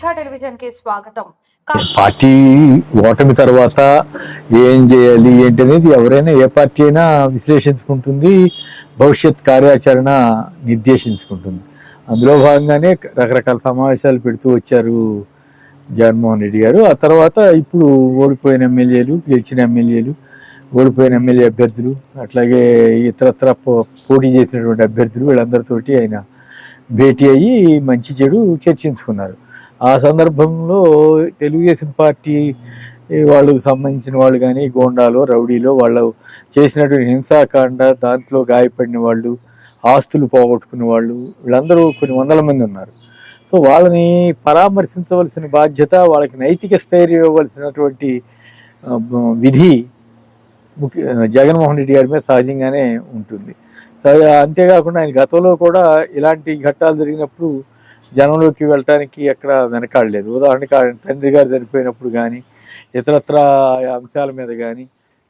టెలివిజన్కి స్వాగతం. పార్టీ ఓటమి తర్వాత ఏం చేయాలి ఏంటి అనేది ఎవరైనా ఏ పార్టీ అయినా విశ్లేషించుకుంటుంది భవిష్యత్ కార్యాచరణ నిర్దేశించుకుంటుంది. అందులో భాగంగానే రకరకాల సమావేశాలు పెడుతూ వచ్చారు జగన్మోహన్ రెడ్డి గారు. ఆ తర్వాత ఇప్పుడు ఓడిపోయిన ఎమ్మెల్యేలు గెలిచిన ఎమ్మెల్యేలు ఓడిపోయిన ఎమ్మెల్యే అభ్యర్థులు అట్లాగే ఇతరత్ర పోటీ చేసినటువంటి అభ్యర్థులు వీళ్ళందరితోటి ఆయన భేటీ అయ్యి మంచి చెడు చర్చించుకున్నారు. ఆ సందర్భంలో తెలుగుదేశం పార్టీ వాళ్ళకు సంబంధించిన వాళ్ళు కానీ గోండాలో రౌడీలో వాళ్ళు చేసినటువంటి హింసాకాండ దాంట్లో గాయపడిన వాళ్ళు ఆస్తులు పోగొట్టుకున్న వాళ్ళు వీళ్ళందరూ కొన్ని వందల మంది ఉన్నారు. సో వాళ్ళని పరామర్శించవలసిన బాధ్యత వాళ్ళకి నైతిక స్థైర్యం ఇవ్వవలసినటువంటి విధి ముఖ్య జగన్మోహన్ రెడ్డి గారి మీద సహజంగానే ఉంటుంది. అంతేకాకుండా ఆయన గతంలో కూడా ఇలాంటి ఘట్టాలు జరిగినప్పుడు జనంలోకి వెళ్ళటానికి ఎక్కడ వెనకాడలేదు ఉదాహరణకి ఆయన తండ్రి గారు చనిపోయినప్పుడు కానీ ఇతరత్ర అంశాల మీద కానీ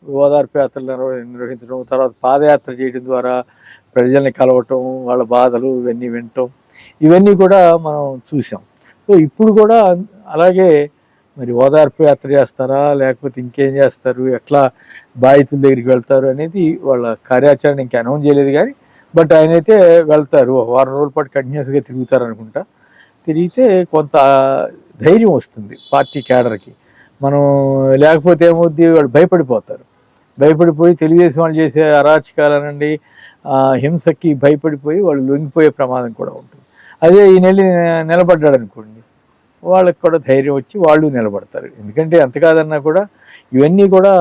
ఓదార్పు యాత్రలు నిర్వహించడం తర్వాత పాదయాత్ర చేయడం ద్వారా ప్రజల్ని కలవటం వాళ్ళ బాధలు ఇవన్నీ వినటం ఇవన్నీ కూడా మనం చూసాం సో ఇప్పుడు కూడా అలాగే మరి ఓదార్పు యాత్ర చేస్తారా? లేకపోతే ఇంకేం చేస్తారు? ఎట్లా బాధితుల దగ్గరికి వెళ్తారు? అనేది వాళ్ళ కార్యాచరణ ఇంకా అనౌన్స్ చేయలేదు కానీ బట్ ఆయన అయితే వెళ్తారు వారం రోజుల పాటు కంటిన్యూస్గా తిరుగుతారు అనుకుంటా. తిరిగితే కొంత ధైర్యం వస్తుంది పార్టీ క్యాడర్కి. మనం లేకపోతే ఏమవుద్ది? వాళ్ళు భయపడిపోతారు. భయపడిపోయి తెలుగుదేశం వాళ్ళు చేసే అరాచకాలనండి హింసకి భయపడిపోయి వాళ్ళు లొంగిపోయే ప్రమాదం కూడా ఉంటుంది. అదే ఈ నెల నిలబడ్డాడు అనుకోండి వాళ్ళకి కూడా ధైర్యం వచ్చి వాళ్ళు నిలబడతారు. ఎందుకంటే ఎంత కాదన్నా కూడా ఇవన్నీ కూడా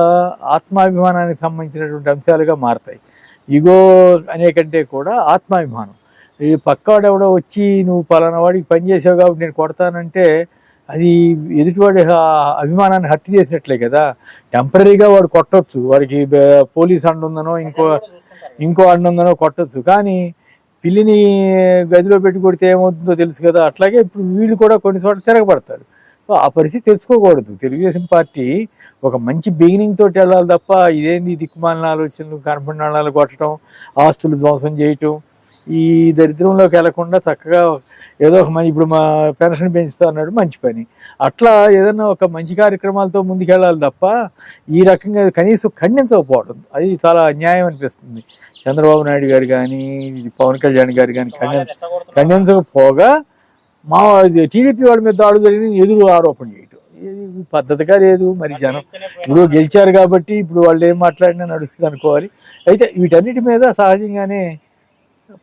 ఆత్మాభిమానానికి సంబంధించినటువంటి అంశాలుగా మారతాయి. ఇగో అనే కంటే కూడా ఆత్మాభిమానం. ఈ పక్కవాడెవడో వచ్చి నువ్వు పలానా వాడికి పని చేసావు కాబట్టి నేను కొడతానంటే అది ఎదుటివాడి అభిమానాన్ని హత్య చేసినట్లే కదా. టెంపరీగా వాడు కొట్టచ్చు. వాడికి పోలీస్ అండుందనో ఇంకో ఇంకో అండుందనో ఉందనో కానీ పిల్లిని గదిలో పెట్టి కొడితే ఏమవుతుందో తెలుసు కదా. అట్లాగే ఇప్పుడు వీళ్ళు కూడా కొన్ని చోట్ల తిరగబడతారు. సో ఆ పరిస్థితి తెచ్చుకోకూడదు తెలుగుదేశం పార్టీ ఒక మంచి బిగినింగ్ తోటి వెళ్ళాలి తప్ప ఇదేంది దిక్కుమాలిన ఆలోచనలు కనపడినాళ్ళు కొట్టడం ఆస్తులు ధ్వంసం చేయటం ఈ దరిద్రంలోకి వెళ్ళకుండా చక్కగా ఏదో ఒక మంచి ఇప్పుడు మా పెన్షన్ పెంచుతా అన్నాడు మంచి పని. అట్లా ఏదైనా ఒక మంచి కార్యక్రమాలతో ముందుకెళ్ళాలి తప్ప ఈ రకంగా కనీసం ఖండించకపోవడం అది చాలా అన్యాయం అనిపిస్తుంది. చంద్రబాబు నాయుడు గారు కానీ పవన్ కళ్యాణ్ గారు కానీ ఖండించ ఖండించకపోగా మా టీడీపీ వాళ్ళ మీద దాడులు జరిగిన ఎదురు ఆరోపణ చేయటం. పద్ధతిగా లేదు మరి జనం ఇప్పుడు గెలిచారు కాబట్టి ఇప్పుడు వాళ్ళు ఏం మాట్లాడినా నడుస్తుంది అనుకోవాలి. అయితే వీటన్నిటి మీద సహజంగానే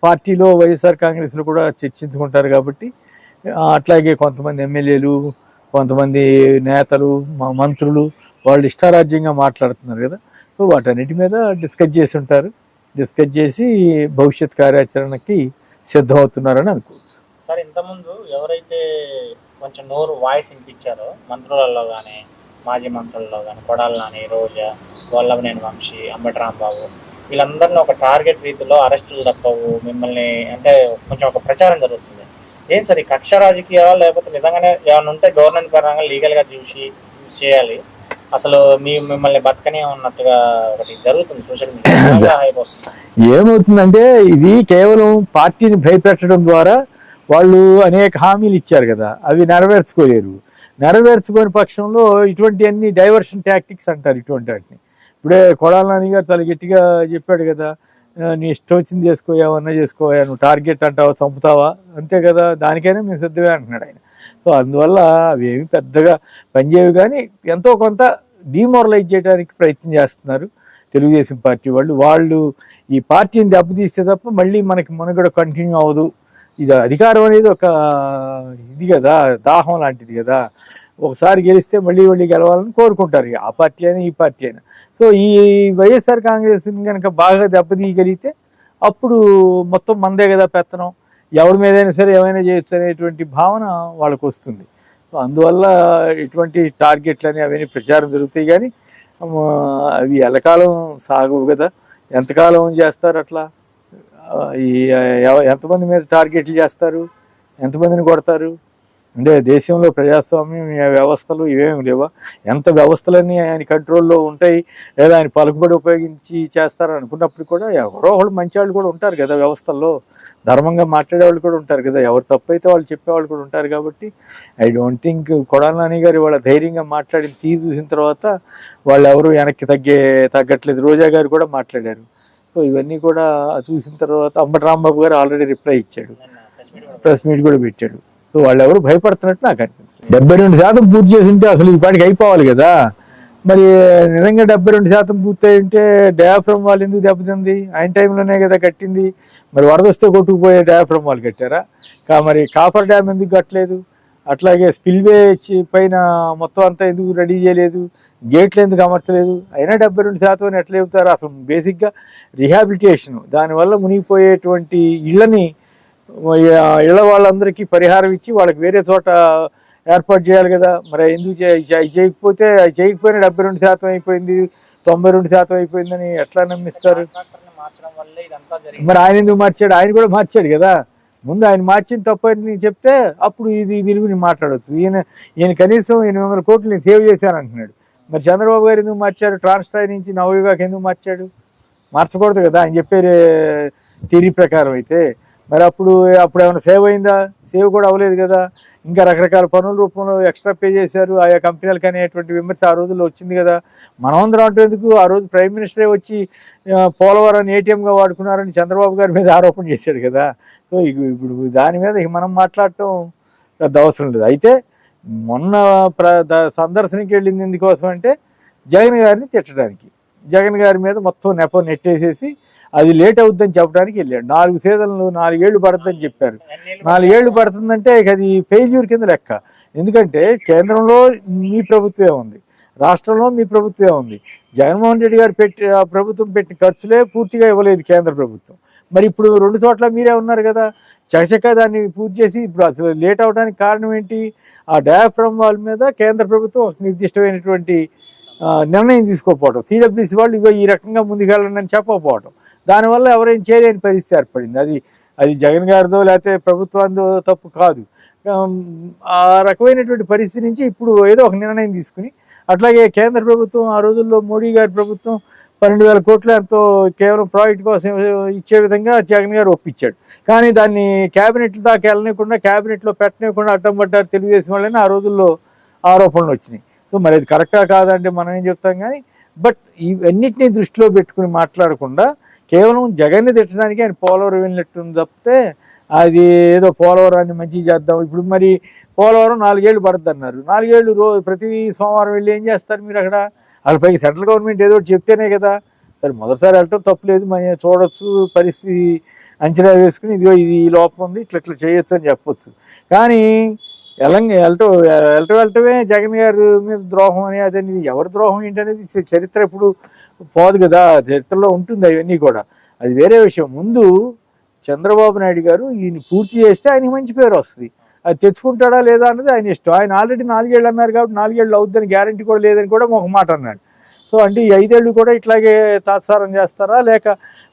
పార్టీలో వైఎస్ఆర్ కాంగ్రెస్లో కూడా చర్చించుకుంటారు కాబట్టి అట్లాగే కొంతమంది ఎమ్మెల్యేలు కొంతమంది నేతలు మంత్రులు వాళ్ళు ఇష్టారాజ్యంగా మాట్లాడుతున్నారు కదా. సో వాటన్నిటి మీద డిస్కస్ చేసి ఉంటారు. డిస్కస్ చేసి భవిష్యత్ కార్యాచరణకి సిద్ధమవుతున్నారని అనుకోవచ్చు. సార్ ఇంతకుముందు ఎవరైతే కొంచెం నోరు వాయిస్ వినిపించారో. మంత్రులలో కానీ మాజీ మంత్రులలో కానీ కొడాలి నాని రోజా వల్లభనేని వంశీ అంబటి రాంబాబు వీళ్ళందరినీ ఒక టార్గెట్ రీతిలో అరెస్టులు తప్పవు మిమ్మల్ని అంటే కొంచెం ఒక ప్రచారం జరుగుతుంది. ఏం సార్ కక్ష రాజకీయాలు లేకపోతే నిజంగానే ఏమైనా ఉంటే గవర్నమెంట్ పరంగా లీగల్గా చూసి చేయాలి? అసలు మీ మిమ్మల్ని బతకనే ఉన్నట్టుగా ఒకటి జరుగుతుంది సోషల్ మీడియా ఏమవుతుందంటే ఇది కేవలం పార్టీని భయపెట్టడం ద్వారా వాళ్ళు అనేక హామీలు ఇచ్చారు కదా అవి నెరవేర్చుకోలేరు. నెరవేర్చుకోని పక్షంలో ఇటువంటి అన్ని డైవర్షన్ టాక్టిక్స్ అంటారు ఇటువంటి వాటిని. ఇప్పుడే కొడాల నాని గారు చాలా గట్టిగా చెప్పాడు కదా నీ ఇష్టం వచ్చింది చేసుకో ఏమన్నా చేసుకో నువ్వు టార్గెట్ అంటావా చంపుతావా? అంతే కదా దానికైనా మేము సిద్ధమే అంటున్నాడు ఆయన. సో అందువల్ల అవి ఏమి పెద్దగా పనిచేయవు కానీ ఎంతో కొంత డిమోరలైజ్ చేయడానికి ప్రయత్నం చేస్తున్నారు తెలుగుదేశం పార్టీ వాళ్ళు. వాళ్ళు ఈ పార్టీని దెబ్బతీస్తే తప్ప మళ్ళీ మనకి మనుగడ కంటిన్యూ అవ్వదు. ఇది అధికారం అనేది ఒక ఇది కదా దాహం లాంటిది కదా. ఒకసారి గెలిస్తే మళ్ళీ మళ్ళీ గెలవాలని కోరుకుంటారు ఆ పార్టీ అయినా ఈ పార్టీ అయినా. సో ఈ వైఎస్ఆర్ కాంగ్రెస్ని కనుక బాగా దెబ్బతీయగలిగితే అప్పుడు మొత్తం మందే కదా పెత్తనం. ఎవరి మీదైనా సరే ఏమైనా చేయొచ్చు అనేటువంటి భావన వాళ్ళకు వస్తుంది. సో అందువల్ల ఇటువంటి టార్గెట్లని అవన్నీ ప్రచారం జరుగుతాయి కానీ అవి ఎలకాలం సాగవు కదా. ఎంతకాలం చేస్తారు అట్లా? ఈ ఎంతమంది మీద టార్గెట్లు చేస్తారు? ఎంతమందిని కొడతారు? అంటే దేశంలో ప్రజాస్వామ్యం వ్యవస్థలు ఇవేమి లేవా? ఎంత వ్యవస్థలన్నీ ఆయన కంట్రోల్లో ఉంటాయి లేదా ఆయన పలుకుబడి ఉపయోగించి చేస్తారు అనుకున్నప్పుడు కూడా ఎవరో ఒకళ్ళు మంచి వాళ్ళు కూడా ఉంటారు కదా వ్యవస్థల్లో. ధర్మంగా మాట్లాడే వాళ్ళు కూడా ఉంటారు కదా. ఎవరు తప్పైతే వాళ్ళు చెప్పేవాళ్ళు కూడా ఉంటారు కాబట్టి ఐ డోంట్ థింక్ కొడాలని గారు వాళ్ళ ధైర్యంగా మాట్లాడిన తీసి చూసిన తర్వాత వాళ్ళు ఎవరు వెనక్కి తగ్గే తగ్గట్లేదు. రోజా గారు కూడా మాట్లాడారు. సో ఇవన్నీ కూడా చూసిన తర్వాత అంబటి రాంబాబు గారు ఆల్రెడీ రిప్లై ఇచ్చాడు. ప్రెస్ మీట్ కూడా పెట్టాడు. సో వాళ్ళు ఎవరు భయపడుతున్నట్టు నాకు అనిపించింది డెబ్బై రెండు శాతం పూర్తి చేసి ఉంటే అసలు ఈ పాటికి అయిపోవాలి కదా. మరి నిజంగా డెబ్బై రెండు శాతం పూర్తయి ఉంటే డయాఫ్రమ్ వాళ్ళు ఎందుకు దెబ్బతింది? ఆయన టైంలోనే కదా కట్టింది. మరి వరద వస్తే కొట్టుకుపోయే డయాఫ్రమ్ వాళ్ళు కట్టారా? కా మరి కాపర్ డ్యామ్ ఎందుకు కట్టలేదు? అట్లాగే స్పిల్వే పైన మొత్తం అంతా ఎందుకు రెడీ చేయలేదు? గేట్లు ఎందుకు అమర్చలేదు? అయినా డెబ్బై రెండు శాతం అని ఎట్లా చెబుతారు? అసలు బేసిక్గా రిహాబిలిటేషన్. దానివల్ల మునిగిపోయేటువంటి ఇళ్ళని ఇళ్ళ వాళ్ళందరికీ పరిహారం ఇచ్చి వాళ్ళకి వేరే చోట ఏర్పాటు చేయాలి కదా. మరి ఎందుకు చేయకపోతే అది చేయకపోయినా డెబ్బై రెండు శాతం అయిపోయింది తొంభై రెండు శాతం అయిపోయిందని ఎట్లా నమ్మిస్తారు? మరి ఆయన ఎందుకు మార్చాడు? ఆయన కూడా మార్చాడు కదా. ముందు ఆయన మార్చిన తప్పని చెప్తే అప్పుడు ఇది దీని గురించి మాట్లాడవచ్చు ఈయన ఈయన కనీసం ఎనిమిది వందల కోట్లు నేను సేవ్ చేశాను అంటున్నాడు మరి చంద్రబాబు గారు ఎందుకు మార్చారు? ట్రాన్స్ఫర్ నుంచి నవయుగాకి ఎందుకు మార్చాడు? మార్చకూడదు కదా ఆయన చెప్పే థిరీ ప్రకారం అయితే. మరి అప్పుడు అప్పుడు ఏమైనా సేవ్ అయిందా? సేవ్ కూడా అవ్వలేదు కదా. ఇంకా రకరకాల పనుల రూపంలో ఎక్స్ట్రా పే చేశారు. ఆయా కంపెనీలకు అనేటువంటి విమర్శ ఆ రోజుల్లో వచ్చింది కదా. మనమందరం అంటేందుకు ఆ రోజు ప్రైమ్ మినిస్టరే వచ్చి పోలవరం పోలవరాన్ని ఏటీఎంగా వాడుకున్నారని చంద్రబాబు గారి మీద ఆరోపణ చేశాడు కదా. సో ఇక- ఇప్పుడు దాని మీద మనం మాట్లాడటం పెద్ద అవసరం లేదు. అయితే మొన్న ప్ర ద- సందర్శనకి వెళ్ళింది ఎందుకోసం అంటే జగన్ గారిని తిట్టడానికి. జగన్ గారి మీద మొత్తం నెప నెట్టేసేసి అది లేట్ అవుద్దని చెప్పడానికి వెళ్ళాడు. నాలుగు సీజన్లు నాలుగేళ్ళు పడుతుందని చెప్పారు. నాలుగేళ్ళు పడుతుందంటే ఇక అది ఫెయిల్యూర్ కింద లెక్క. ఎందుకంటే కేంద్రంలో మీ ప్రభుత్వమే ఉంది. రాష్ట్రంలో మీ ప్రభుత్వమే ఉంది. జగన్మోహన్ రెడ్డి గారు పెట్టి ఆ ప్రభుత్వం పెట్టిన ఖర్చులే పూర్తిగా ఇవ్వలేదు కేంద్ర ప్రభుత్వం. మరి ఇప్పుడు రెండు చోట్ల మీరే ఉన్నారు కదా. చకచక దాన్ని పూర్తి చేసి ఇప్పుడు అసలు లేట్ అవడానికి కారణం ఏంటి? ఆ డయాఫ్రమ్ వాళ్ళ మీద కేంద్ర ప్రభుత్వం ఒక నిర్దిష్టమైనటువంటి నిర్ణయం తీసుకోకపోవడం సిడబ్ల్యూసి వాళ్ళు ఇగో ఈ రకంగా ముందుకెళ్ళండి అని చెప్పకపోవడం దానివల్ల ఎవరైనా చేయలేని పరిస్థితి ఏర్పడింది. అది అది జగన్ గారిదో లేకపోతే ప్రభుత్వంతో తప్పు కాదు. ఆ రకమైనటువంటి పరిస్థితి నుంచి ఇప్పుడు ఏదో ఒక నిర్ణయం తీసుకుని అట్లాగే కేంద్ర ప్రభుత్వం ఆ రోజుల్లో మోడీ గారి ప్రభుత్వం పన్నెండు వేల కోట్లు ఎంతో కేవలం ప్రాజెక్ట్ కోసం ఇచ్చే విధంగా జగన్ గారు ఒప్పించాడు. కానీ దాన్ని క్యాబినెట్ దాకా వెళ్ళనివ్వకుండా క్యాబినెట్లో పెట్టనివ్వకుండా అడ్డం పడ్డారు తెలుగుదేశం వాళ్ళని ఆ రోజుల్లో ఆరోపణలు వచ్చినాయి. సో మరి అది కరెక్టా కాదంటే మనం ఏం చెప్తాం కానీ బట్ ఇవన్నిటిని దృష్టిలో పెట్టుకుని మాట్లాడకుండా కేవలం జగన్ని తిట్టడానికి ఆయన పోలవరం వెళ్ళినట్టుంది తప్పితే అది ఏదో పోలవరాన్ని మంచిగా చేద్దాం. ఇప్పుడు మరి పోలవరం నాలుగేళ్ళు పడుతుంది అన్నారు నాలుగేళ్ళు రోజు ప్రతి సోమవారం వెళ్ళి ఏం చేస్తారు మీరు అక్కడ? వాళ్ళ పైకి సెంట్రల్ గవర్నమెంట్ ఏదో చెప్తేనే కదా. సరే మొదటిసారి వెళ్ళటం తప్పులేదు మనం చూడొచ్చు పరిస్థితి అంచనా వేసుకుని ఇదిగో ఇది ఈ లోపం ఉంది ఇట్లా ఇట్లా చేయొచ్చు అని చెప్పొచ్చు. కానీ ఎలంగ వెళ్ళటం వెళ్ళటం వెళ్ళటమే జగన్ గారి మీద ద్రోహం అని అదే ఎవరి ద్రోహం ఏంటనేది చరిత్ర ఇప్పుడు పోదు కదా చరిత్రలో ఉంటుంది అవన్నీ కూడా. అది వేరే విషయం. ముందు చంద్రబాబు నాయుడు గారు ఈయన పూర్తి చేస్తే ఆయనకి మంచి పేరు వస్తుంది. అది తెచ్చుకుంటాడా లేదా అన్నది ఆయన ఇష్టం. ఆయన ఆల్రెడీ నాలుగేళ్ళు అన్నారు కాబట్టి నాలుగేళ్ళు అవుద్దని గ్యారంటీ కూడా లేదని కూడా ఒక మాట అన్నాడు. సో అంటే ఈ ఐదేళ్ళు కూడా ఇట్లాగే తాత్సారం చేస్తారా? లేక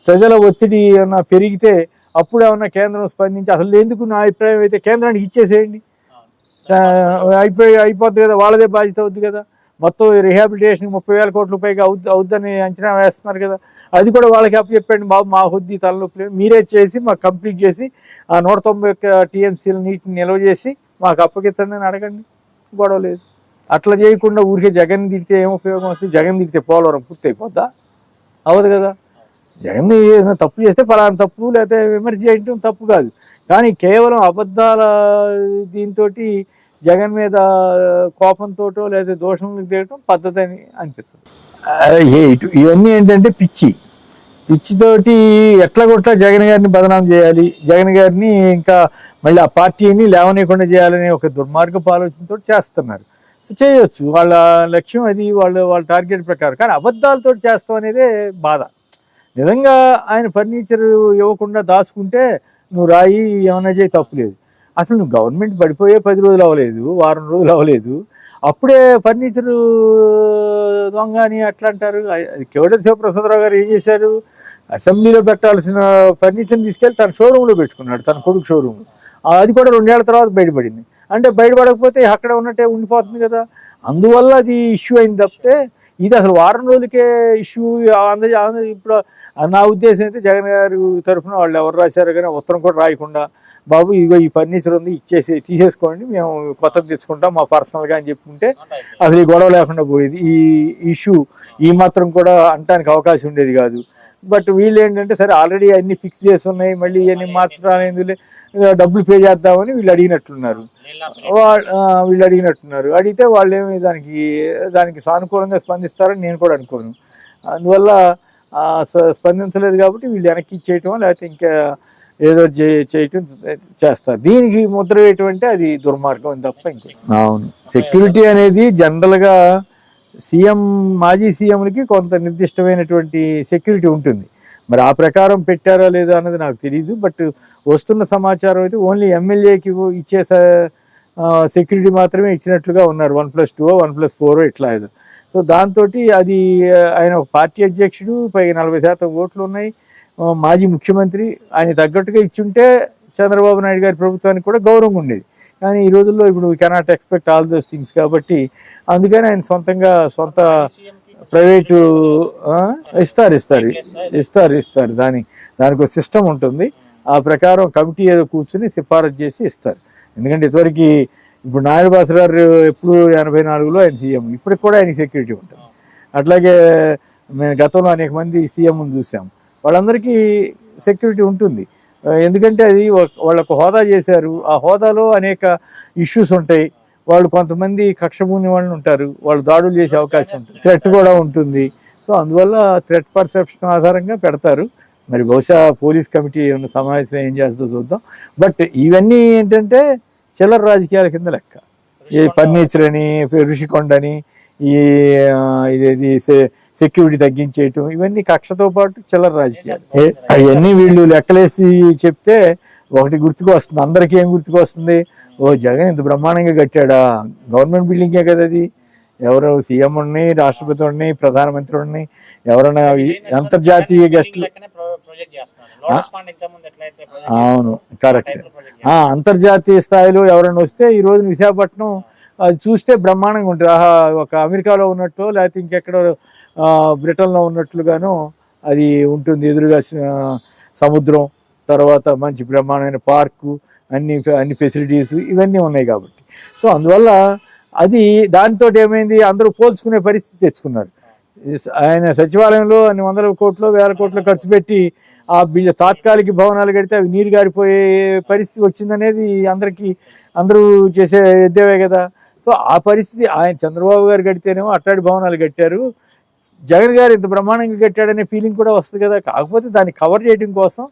ప్రజల ఒత్తిడి ఏమన్నా పెరిగితే అప్పుడు ఏమన్నా కేంద్రం స్పందించి అసలు ఎందుకు నా అభిప్రాయం అయితే కేంద్రానికి ఇచ్చేసేయండి? అయిపోయి అయిపోద్ది కదా వాళ్ళదే బాధ్యత అవుద్ది కదా. మొత్తం రిహాబిలిటేషన్ ముప్పై వేల కోట్ల పైగా అవుద్ది అవుద్దని అంచనా వేస్తున్నారు కదా. అది కూడా వాళ్ళకి అప్పచెప్పండి బాబు మా హుద్ది తలనొప్పి మీరే చేసి మాకు కంప్లీట్ చేసి ఆ నూట తొంభై ఒక్క టీఎంసీల నీటిని నిల్వ చేసి మాకు అప్పగిత్తండి అని అడగండి. గొడవ లేదు. అట్లా చేయకుండా ఊరికే జగన్ తిడితే ఏం ఉపయోగం వస్తుంది? జగన్ తిడితే పోలవరం పూర్తి అయిపోద్దా అవ్వదు కదా. జగన్ ఏదైనా తప్పు చేస్తే పలానా తప్పు లేకపోతే విమర్శ చేయడం తప్పు కాదు. కానీ కేవలం అబద్ధాల దీంతో జగన్ మీద కోపంతోటో లేదా దోషం తీయటం పద్ధతి అని అనిపిస్తుంది ఇవన్నీ ఏంటంటే పిచ్చి. పిచ్చితోటి ఎట్లా కొట్లా జగన్ గారిని బదనాం చేయాలి జగన్ గారిని ఇంకా మళ్ళీ ఆ పార్టీని లేవనీయకుండా చేయాలనే ఒక దుర్మార్గపు ఆలోచనతో చేస్తున్నారు. సో చేయొచ్చు. వాళ్ళ లక్ష్యం అది వాళ్ళు వాళ్ళ టార్గెట్ ప్రకారం. కానీ అబద్ధాలతో చేస్తాం అనేదే బాధ. నిజంగా ఆయన ఫర్నిచర్ ఇవ్వకుండా దాచుకుంటే నువ్వు రాయి ఏమైనా చేయి తప్పులేదు అసలు నువ్వు గవర్నమెంట్ పడిపోయే పది రోజులు అవ్వలేదు వారం రోజులు అవ్వలేదు. అప్పుడే ఫర్నిచర్ దొంగ అని అట్లా అంటారు. అది కేవడ శివప్రసాదరావు గారు ఏం చేశారు? అసెంబ్లీలో పెట్టాల్సిన ఫర్నిచర్ని తీసుకెళ్ళి తన షోరూంలో పెట్టుకున్నాడు తన కొడుకు షోరూమ్ అది కూడా రెండేళ్ళ తర్వాత బయటపడింది. అంటే బయటపడకపోతే అక్కడ ఉన్నట్టే ఉండిపోతుంది కదా. అందువల్ల అది ఇష్యూ అయింది తప్పితే ఇది అసలు వారం రోజులకే ఇష్యూ ఆంధ్ర ఆంధ్ర ఇప్పుడు అది నా ఉద్దేశం అయితే జగన్ గారు తరఫున వాళ్ళు ఎవరు రాశారు కానీ ఉత్తరం కూడా రాయకుండా బాబు ఇగో ఈ ఫర్నిచర్ ఉంది ఇచ్చేసి తీసేసుకోండి మేము కొత్తది తెచ్చుకుంటాం మా పర్సనల్గా అని చెప్పుకుంటే అసలు ఈ గొడవ లేకుండా పోయేది. ఈ ఇష్యూ ఈ మాత్రం కూడా అంటానికి అవకాశం ఉండేది కాదు. బట్ వీళ్ళు ఏంటంటే సరే ఆల్రెడీ అన్ని ఫిక్స్ చేసి ఉన్నాయి మళ్ళీ ఇవన్నీ మార్చడానికి డబ్బులు పే చేద్దామని వీళ్ళు అడిగినట్లున్నారు వాళ్ళు వీళ్ళు అడిగినట్టున్నారు. అడిగితే వాళ్ళు ఏమి దానికి దానికి సానుకూలంగా స్పందిస్తారని నేను కూడా అనుకోను. అందువల్ల స్పందించలేదు కాబట్టి వీళ్ళు వెనక్కి ఇచ్చేయటం లేకపోతే ఇంకా ఏదో చే- చేయటం చేస్తారు దీనికి ముద్ర వేయటమంటే అది దుర్మార్గం తప్ప ఇంకా. అవును. సెక్యూరిటీ అనేది జనరల్గా సీఎం మాజీ సీఎంలకి కొంత నిర్దిష్టమైనటువంటి సెక్యూరిటీ ఉంటుంది. మరి ఆ ప్రకారం పెట్టారా లేదా అన్నది నాకు తెలియదు బట్ వస్తున్న సమాచారం అయితే ఓన్లీ ఎమ్మెల్యేకి ఇచ్చే సెక్యూరిటీ మాత్రమే ఇచ్చినట్లుగా ఉన్నారు. One plus two one plus four ఇట్లా ఏదో. సో దాంతో అది ఆయన ఒక పార్టీ అధ్యక్షుడు పైగా నలభై శాతం ఓట్లు ఉన్నాయి. మాజీ ముఖ్యమంత్రి ఆయన తగ్గట్టుగా ఇచ్చుంటే చంద్రబాబు నాయుడు గారి ప్రభుత్వానికి కూడా గౌరవం ఉండేది. కానీ ఈ రోజుల్లో ఇప్పుడు cannot expect all those things కాబట్టి అందుకని ఆయన సొంతంగా సొంత ప్రైవేటు ఇస్తారు ఇస్తారు. ఇస్తారు ఇస్తారు. దాని దానికి ఒక సిస్టమ్ ఉంటుంది. ఆ ప్రకారం కమిటీ ఏదో కూర్చుని సిఫారసు చేసి ఇస్తారు. ఎందుకంటే ఇదివరకు ఇప్పుడు నాయుడు బాసు గారు ఎప్పుడు ఎనభై నాలుగులో ఆయన సీఎం. ఇప్పటికి కూడా ఆయన సెక్యూరిటీ ఉంటుంది. అట్లాగే మేము గతంలో అనేక మంది సీఎంను చూసాము వాళ్ళందరికీ సెక్యూరిటీ ఉంటుంది. ఎందుకంటే అది వాళ్ళకు హోదా చేశారు. ఆ హోదాలో అనేక ఇష్యూస్ ఉంటాయి. వాళ్ళు కొంతమంది కక్షభూని వాళ్ళు ఉంటారు వాళ్ళు దాడులు చేసే అవకాశం ఉంటుంది. థ్రెట్ కూడా ఉంటుంది. సో అందువల్ల థ్రెట్ పర్సెప్షన్ ఆధారంగా పెడతారు. మరి బహుశా పోలీస్ కమిటీ ఏమైనా సమావేశం ఏం చేస్తుందో చూద్దాం. బట్ ఇవన్నీ ఏంటంటే చిల్లర రాజకీయాల కింద లెక్క. ఈ ఫర్నిచర్ అని ఋషికొండ అని ఈ ఆ, ఇదేది సెక్యూరిటీ తగ్గించేయటం ఇవన్నీ కక్షతో పాటు చిల్లర రాజకీయాలు. అవన్నీ వీళ్ళు లెక్కలేసి చెప్తే ఒకటి గుర్తుకు వస్తుంది అందరికీ ఏం గుర్తుకు వస్తుంది ఓ జగన్ ఇంత బ్రహ్మాండంగా కట్టాడా? గవర్నమెంట్ బిల్డింగే కదా అది. ఎవరు సీఎం ఉన్నాయి రాష్ట్రపతి ఉన్నాయి ప్రధానమంత్రి ఉన్నాయి ఎవరైనా అంతర్జాతీయ గెస్టులు అవును కరెక్ట్. అంతర్జాతీయ స్థాయిలో ఎవరైనా వస్తే ఈ రోజు విశాఖపట్నం అది చూస్తే బ్రహ్మాండంగా ఉంటుంది. ఆహా ఒక అమెరికాలో ఉన్నట్టు లేకపోతే ఇంకెక్కడో బ్రిటన్లో ఉన్నట్లుగాను అది ఉంటుంది. ఎదురుగా సముద్రం తర్వాత మంచి బ్రహ్మాండమైన పార్కు అన్ని అన్ని ఫెసిలిటీస్ ఇవన్నీ ఉన్నాయి కాబట్టి. సో అందువల్ల అది దాంతో ఏమైంది? అందరూ పోల్చుకునే పరిస్థితి తెచ్చుకున్నారు. ఆయన సచివాలయంలో అన్ని వందల కోట్లు వేల కోట్లు ఖర్చు పెట్టి ఆ బిల్లు తాత్కాలిక భవనాలు కడితే అవి నీరు గారిపోయే పరిస్థితి వచ్చిందనేది అందరికీ అందరూ చేసే ఎద్దేవే కదా. సో ఆ పరిస్థితి ఆయన చంద్రబాబు గారు కడితేనేమో అట్టాడి భవనాలు కట్టారు. జగన్ గారు ఇంత బ్రహ్మాండంగా కట్టాడనే ఫీలింగ్ కూడా వస్తుంది కదా. కాకపోతే దాన్ని కవర్ చేయడం కోసం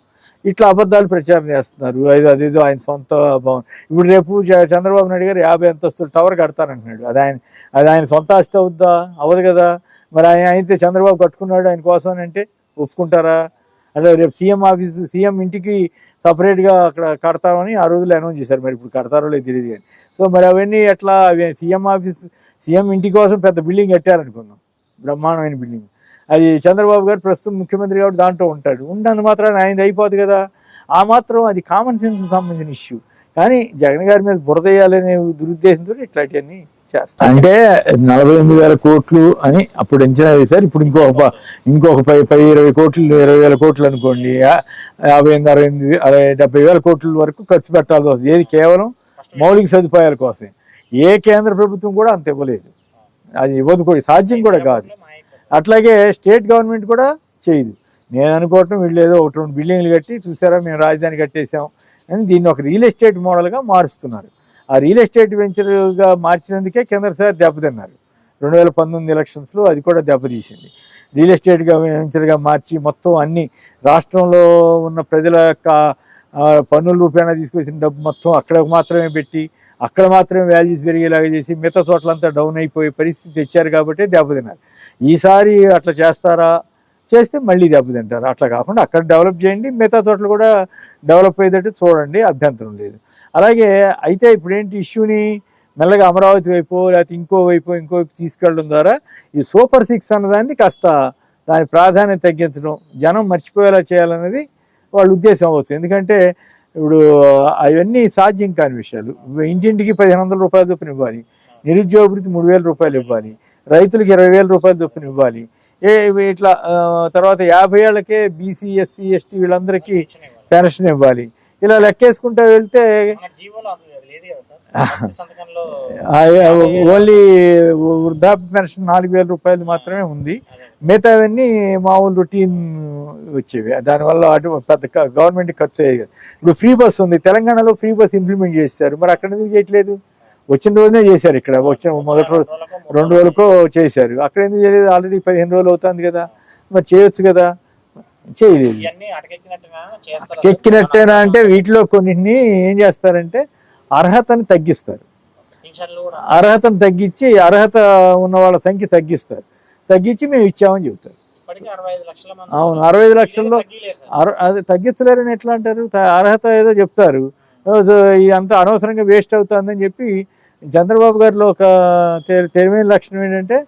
ఇట్లా అబద్ధాలు ప్రచారం చేస్తున్నారు. అది అదేదో ఆయన సొంత భవనం. ఇప్పుడు రేపు చ- చంద్రబాబు నాయుడు గారు యాభై అంతస్తులు టవర్ కడతానంటున్నాడు. అది ఆయన అది ఆయన సొంత ఆస్తి అవుద్దా? అవ్వదు కదా. మరి ఆయన అయితే చంద్రబాబు కట్టుకున్నాడు ఆయన కోసం అని అంటే ఒప్పుకుంటారా? అదే రేపు సీఎం ఆఫీస్ సీఎం ఇంటికి సపరేట్గా అక్కడ కడతామని ఆ రోజులు అనౌన్స్ చేశారు. మరి ఇప్పుడు కడతారో లేదు తెలియదు కానీ. సో మరి అవన్నీ ఎట్లా? అవి సీఎం ఆఫీస్ సీఎం ఇంటి కోసం పెద్ద బిల్డింగ్ కట్టారనుకుందాం. బ్రహ్మాండమైన బిల్డింగ్ అది చంద్రబాబు గారు ప్రస్తుతం ముఖ్యమంత్రి కాబట్టి దాంట్లో ఉంటాడు. ఉండని మాత్రం ఆయనది అయిపోదు కదా. ఆ మాత్రం అది కామన్ సెన్స్ సంబంధించిన ఇష్యూ కానీ జగన్ గారి మీద బురద వేయాలనే దురుద్దేశంతో ఇట్లాంటివన్నీ చేస్తారు అంటే నలభై ఎనిమిది వేల కోట్లు అని అప్పుడు అంచనా వేశారు. ఇప్పుడు ఇంకొక ప- ఇంకొక పది పది ఇరవై కోట్లు ఇరవై వేల కోట్లు అనుకోండి. యాభై ఎనిమిది అరవై ఎనిమిది అరవై డెబ్బై వేల కోట్ల వరకు ఖర్చు పెట్టాల్సి వస్తుంది. ఏది కేవలం మౌలిక సదుపాయాల కోసమే. ఏ కేంద్ర ప్రభుత్వం కూడా అంత ఇవ్వలేదు. అది ఇవ్వదు కూడా సాధ్యం కూడా కాదు. అట్లాగే స్టేట్ గవర్నమెంట్ కూడా చేయదు. నేను అనుకోవటం వీళ్ళు ఏదో ఒకటి రెండు బిల్డింగ్లు కట్టి చూసారా మేము రాజధాని కట్టేసాం అని దీన్ని ఒక రియల్ ఎస్టేట్ మోడల్గా మారుస్తున్నారు. ఆ రియల్ ఎస్టేట్ వెంచర్గా మార్చినందుకే కేంద్రసారి దెబ్బతిన్నారు. రెండు వేల పంతొమ్మిది ఎలక్షన్స్లో అది కూడా దెబ్బతీసింది. రియల్ ఎస్టేట్గా వెంచర్గా మార్చి మొత్తం అన్ని రాష్ట్రంలో ఉన్న ప్రజల యొక్క పన్నుల రూపాయన తీసుకొచ్చిన డబ్బు మొత్తం అక్కడ మాత్రమే పెట్టి అక్కడ మాత్రమే వాల్యూస్ పెరిగేలాగా చేసి మిగతా చోట్లంతా డౌన్ అయిపోయే పరిస్థితి తెచ్చారు కాబట్టి దెబ్బతిన్నారు. ఈసారి అట్లా చేస్తారా? చేస్తే మళ్ళీ దెబ్బతింటారు. అట్లా కాకుండా అక్కడ డెవలప్ చేయండి మిగతా చోట్ల కూడా డెవలప్ అయ్యేటట్టు చూడండి అభ్యంతరం లేదు. అలాగే అయితే ఇప్పుడు ఏంటి ఇష్యూని మెల్లగా అమరావతి వైపు లేకపోతే ఇంకో వైపు ఇంకో వైపు తీసుకెళ్ళడం ద్వారా ఈ సూపర్ సిక్స్ అన్నదాన్ని కాస్త దాని ప్రాధాన్యత తగ్గించడం జనం మర్చిపోయేలా చేయాలన్నది వాళ్ళ ఉద్దేశం అవ్వచ్చు. ఎందుకంటే ఇప్పుడు అవన్నీ సాధ్యం కాని విషయాలు. ఇంటింటికి పదిహేను వందల రూపాయల చొప్పున ఇవ్వాలి. నిరుద్యోగ వృత్తి మూడు వేల రూపాయలు ఇవ్వాలి. రైతులకు ఇరవై వేల రూపాయల చొప్పున ఇవ్వాలి. ఏ ఇట్లా తర్వాత యాభై ఏళ్ళకే బీసీ ఎస్సీ ఎస్టీ వీళ్ళందరికీ పెన్షన్ ఇవ్వాలి. ఇలా లెక్కేసుకుంటూ వెళ్తే ఓన్లీ వృద్ధాప్య పెన్షన్ నాలుగు వేల రూపాయలు మాత్రమే ఉంది. మిగతావన్నీ మామూలు రొటీన్ వచ్చేవి. దానివల్ల అటు పెద్ద గవర్నమెంట్ ఖర్చు అయ్యేది కాదు. ఇప్పుడు ఫ్రీ బస్ ఉంది. తెలంగాణలో ఫ్రీ బస్ ఇంప్లిమెంట్ చేశారు మరి అక్కడ ఎందుకు చేయట్లేదు? వచ్చిన రోజునే చేశారు ఇక్కడ. వచ్చిన మొదటి రోజు రెండు రోజులకో చేశారు. అక్కడ ఎందుకు చేయలేదు? ఆల్రెడీ పదిహేను రోజులు అవుతుంది కదా. మరి చేయొచ్చు కదా. చేయలేదు. చేస్తారు. ఎక్కినట్టేనా అంటే వీటిలో కొన్నిటిని ఏం చేస్తారంటే అర్హతని తగ్గిస్తారు. అర్హతను తగ్గించి అర్హత ఉన్న వాళ్ళ సంఖ్య తగ్గిస్తారు. తగ్గించి మేము ఇచ్చామని చెబుతారు అవును అరవై ఐదు లక్షల్లో అది తగ్గించలేరని ఎట్లా అంటారు? అర్హత ఏదో చెప్తారు. అంత అనవసరంగా వేస్ట్ అవుతుందని చెప్పి చంద్రబాబు గారిలో ఒక తెలివైన లక్షణం ఏంటంటే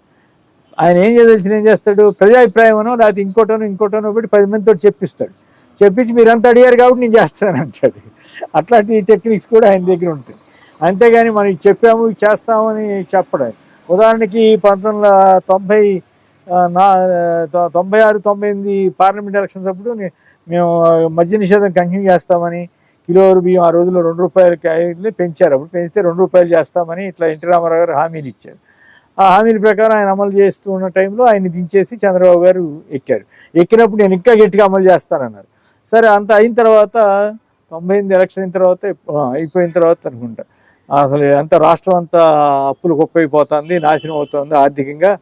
ఆయన ఏం చేయదలిసిన ఏం చేస్తాడు? ప్రజాభిప్రాయం అనో లేకపోతే ఇంకోటనో ఇంకోటనో పెట్టి పది మందితో చెప్పిస్తాడు. చెప్పించి మీరంతా అడిగారు కాబట్టి నేను చేస్తానని అంటాడు. అట్లాంటి టెక్నిక్స్ కూడా ఆయన దగ్గర ఉంటాయి. అంతేగాని మనం చెప్పాము చేస్తామని చెప్పడం. ఉదాహరణకి పంతొమ్మిది వందల తొంభై నా తొంభై ఆరు తొంభై ఎనిమిది పార్లమెంట్ ఎలక్షన్స్ అప్పుడు మేము మద్య నిషేధం కంటిన్యూ చేస్తామని కిలో బియ్యం ఆ రోజుల్లో రెండు రూపాయలకి పెంచారు. అప్పుడు పెంచితే రెండు రూపాయలు చేస్తామని ఇట్లా ఎన్టీ రామారావు గారు హామీలు ఇచ్చారు. ఆ హామీల ప్రకారం ఆయన అమలు చేస్తూ ఉన్న టైంలో ఆయన దించేసి చంద్రబాబు గారు ఎక్కారు. ఎక్కినప్పుడు నేను ఇంకా గట్టిగా అమలు చేస్తానన్నారు. సరే అంత అయిన తర్వాత తొంభై ఎనిమిది ఎలక్షన్ అయిన తర్వాత అయిపోయిన తర్వాత అనుకుంటా. అసలు అంత రాష్ట్రం అంతా అప్పులు గొప్పైపోతుంది నాశనం అవుతుంది ఆర్థికంగా.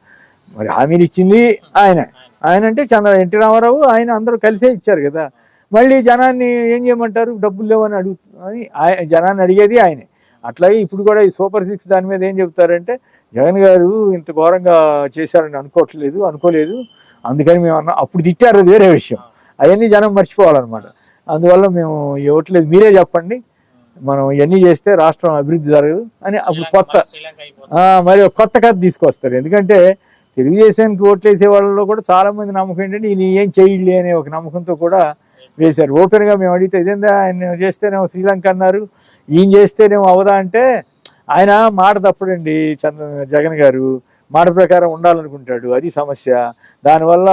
మరి హామీలు ఇచ్చింది ఆయన. ఆయన అంటే చంద్ర ఎన్టీ రామారావు ఆయన అందరూ కలిసే ఇచ్చారు కదా. మళ్ళీ జనాన్ని ఏం చేయమంటారు? డబ్బులు లేవని అడుగు అని జనాన్ని అడిగేది ఆయనే. అట్లాగే ఇప్పుడు కూడా ఈ సూపర్ సిక్స్ దాని మీద ఏం చెప్తారంటే జగన్ గారు ఇంత ఘోరంగా చేశారని అనుకోవట్లేదు అనుకోలేదు. అందుకని మేము అన్నా అప్పుడు తిట్టారు అది వేరే విషయం. అవన్నీ జనం మర్చిపోవాలన్నమాట. అందువల్ల మేము ఇవ్వట్లేదు. మీరే చెప్పండి. మనం ఇవన్నీ చేస్తే రాష్ట్రం అభివృద్ధి జరగదు అని అప్పుడు కొత్త మరి కొత్త కథ తీసుకొస్తారు. ఎందుకంటే తెలుగుదేశానికి ఓట్లు వేసే వాళ్ళలో కూడా చాలా మంది నమ్మకం ఏంటంటే ఈయన ఏం చేయలే అనే ఒక నమ్మకంతో కూడా వేశారు. ఓపెన్గా మేము అడిగితే ఇదేందా ఆయన చేస్తేనేమో శ్రీలంక అన్నారు ఈయన చేస్తేనేమో అవదా అంటే ఆయన మాట తప్పడండి చంద్ర జగన్ గారు. మాట ప్రకారం ఉండాలనుకుంటాడు. అది సమస్య. దానివల్ల